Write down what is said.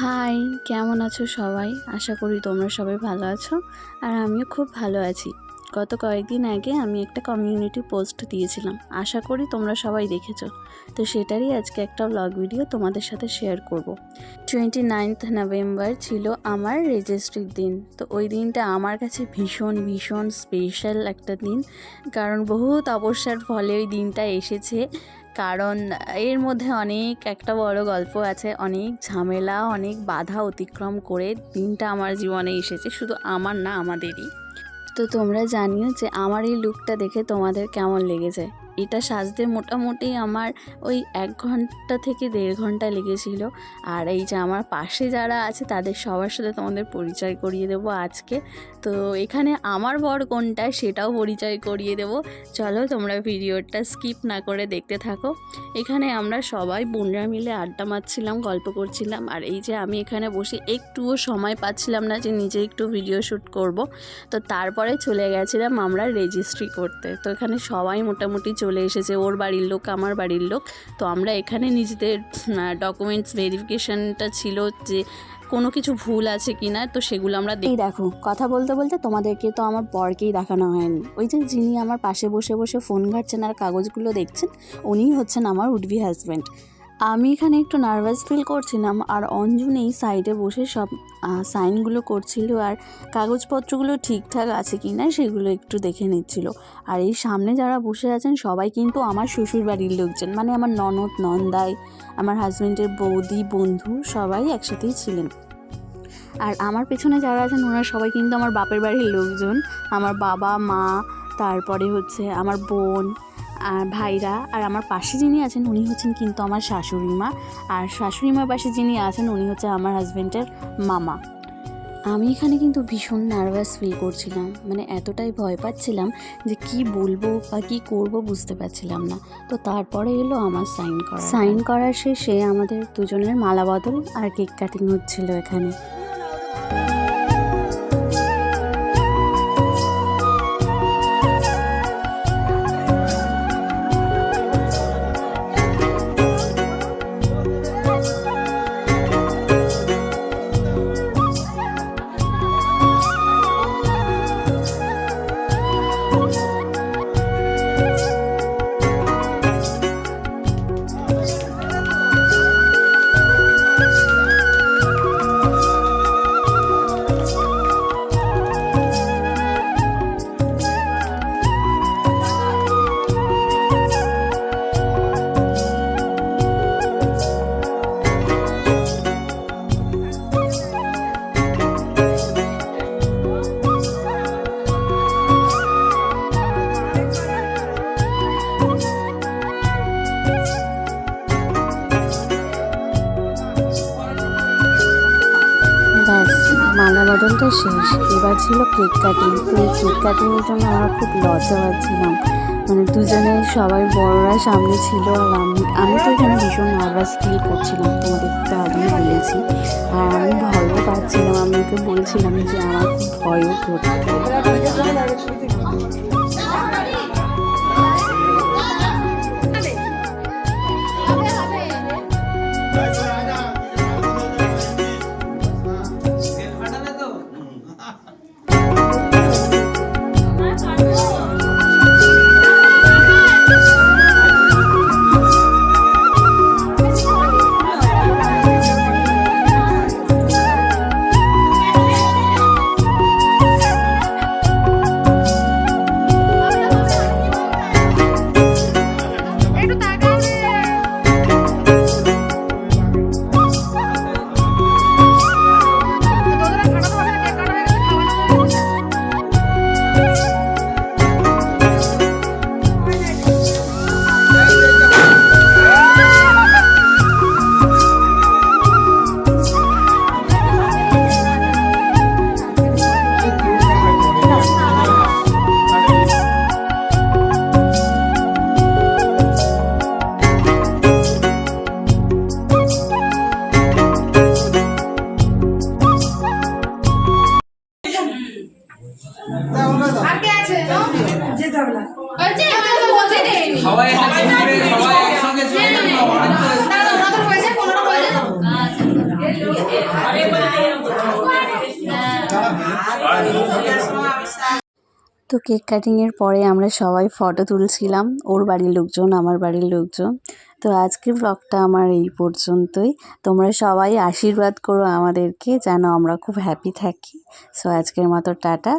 High কেমন আছো সবাই? আশা করি তোমরা সবাই ভালো আছো, আর আমিও খুব ভালো আছি। গত কয়েকদিন আগে আমি একটা কমিউনিটি পোস্ট দিয়েছিলাম। আশা করি তোমরা সবাই দেখেছ। তো সেটারই আজকে একটা ব্লগ ভিডিও তোমাদের সাথে শেয়ার করব। টোয়েন্টি নাইনথ নভেম্বর ছিল আমার রেজিস্ট্রির দিন। তো ওই দিনটা আমার কাছে ভীষণ ভীষণ স্পেশাল একটা দিন। কারণ বহু তপস্যার ফলে ওই দিনটা এসেছে। কারণ এর মধ্যে অনেক একটা বড় গল্প আছে, অনেক ঝামেলা, অনেক বাধা অতিক্রম করে দিনটা আমার জীবনে এসেছে। শুধু আমার না, আমাদেরই। তো তোমরা জানিও যে আমার এই লুকটা দেখে তোমাদের কেমন লেগেছে। এটা সাজতে মোটামুটি আমার ওই এক ঘণ্টা থেকে দেড় ঘণ্টা লেগেছিল। আর এই যে আমার পাশে যারা আছে তাদের সবার সাথে তোমাদের পরিচয় করিয়ে দেবো আজকে। তো এখানে আমার বর কোনটা সেটাও পরিচয় করিয়ে দেবো। চলো তোমরা ভিডিওটা স্কিপ না করে দেখতে থাকো। এখানে আমরা সবাই বোনরা মিলে আড্ডা মারছিলাম, গল্প করছিলাম। আর এই যে আমি এখানে বসে একটুও সময় পাচ্ছিলাম না যে নিজে একটু ভিডিও শ্যুট করব। তো তারপরে চলে গেছিলাম আমরা রেজিস্ট্রি করতে। তো এখানে সবাই মোটামুটি চলে এসেছে, ওর বাড়ির লোক, আমার বাড়ির লোক। তো আমরা এখানে নিজেদের ডকুমেন্টস ভেরিফিকেশনটা ছিল যে কোনো কিছু ভুল আছে কি না তো সেগুলো আমরা এই দেখো, কথা বলতে বলতে তোমাদেরকে তো আমার বরকেই দেখানো হয়নি। ওই যে যিনি আমার পাশে বসে বসে ফোন ঘাটছেন আর কাগজগুলো দেখছেন, উনিই হচ্ছেন আমার উডবি হাজব্যান্ড আমি এখানে একটু নার্ভাস ফিল করছিলাম আর অঞ্জুন এই সাইডে বসে সব সাইনগুলো করছিল আর কাগজপত্রগুলো ঠিকঠাক আছে কি না সেগুলো একটু দেখে নিচ্ছিল। আর এই সামনে যারা বসে আছেন সবাই কিন্তু আমার শ্বশুর বাড়ির লোকজন মানে আমার ননদ, নন্দাই, আমার হাজব্যান্ডের বৌদি, বন্ধু সবাই একসাথেই ছিলেন। আর আমার পেছনে যারা আছেন ওনারা সবাই কিন্তু আমার বাপের বাড়ির লোকজন, আমার বাবা, মা, তারপরে হচ্ছে আমার বোন আর ভাইরা আর আমার পাশে যিনি আছেন উনি হচ্ছেন কিন্তু আমার শাশুড়ি মা। আর শাশুড়ি মার পাশে যিনি আছেন উনি হচ্ছে আমার হাজব্যান্ডের মামা। আমি এখানে কিন্তু ভীষণ নার্ভাস ফিল করছিলাম। মানে এতটাই ভয় পাচ্ছিলাম যে কি বলব বা কি করব বুঝতে পারছিলাম না। তো তারপরে এলো আমার সাইন করা। সাইন করার শেষে আমাদের দুজনের মালা বদল আর কেক কাটিং হচ্ছিল এখানে। বদলটা শেষ। এবার ছিল কেক কাটিং তো এই কেক কাটিংয়ের জন্য আমার খুব লজ্জা পাচ্ছিলাম। মানে দুজনে সবাই বড়রা সামনে ছিল আর আমি আমি তো এখানে ভীষণ নার্ভাস ফিল করছিলাম, তোমাদের তো আগেই বলেছি। আর আমি ভয়ও পাচ্ছিলাম, আমি ওকে বলছিলাম যে আমার খুব ভয়ও করতো তো কেক কাটিংয়ের পরে আমরা সবাই ফটো তুলছিলাম ওর বাড়ির লোকজন আমার বাড়ির লোকজন। তো আজকের ব্লগটা আমার এই পর্যন্তই। তোমরা সবাই আশীর্বাদ করো আমাদেরকে যেন আমরা খুব হ্যাপি থাকি। সো আজকের মতো টাটা।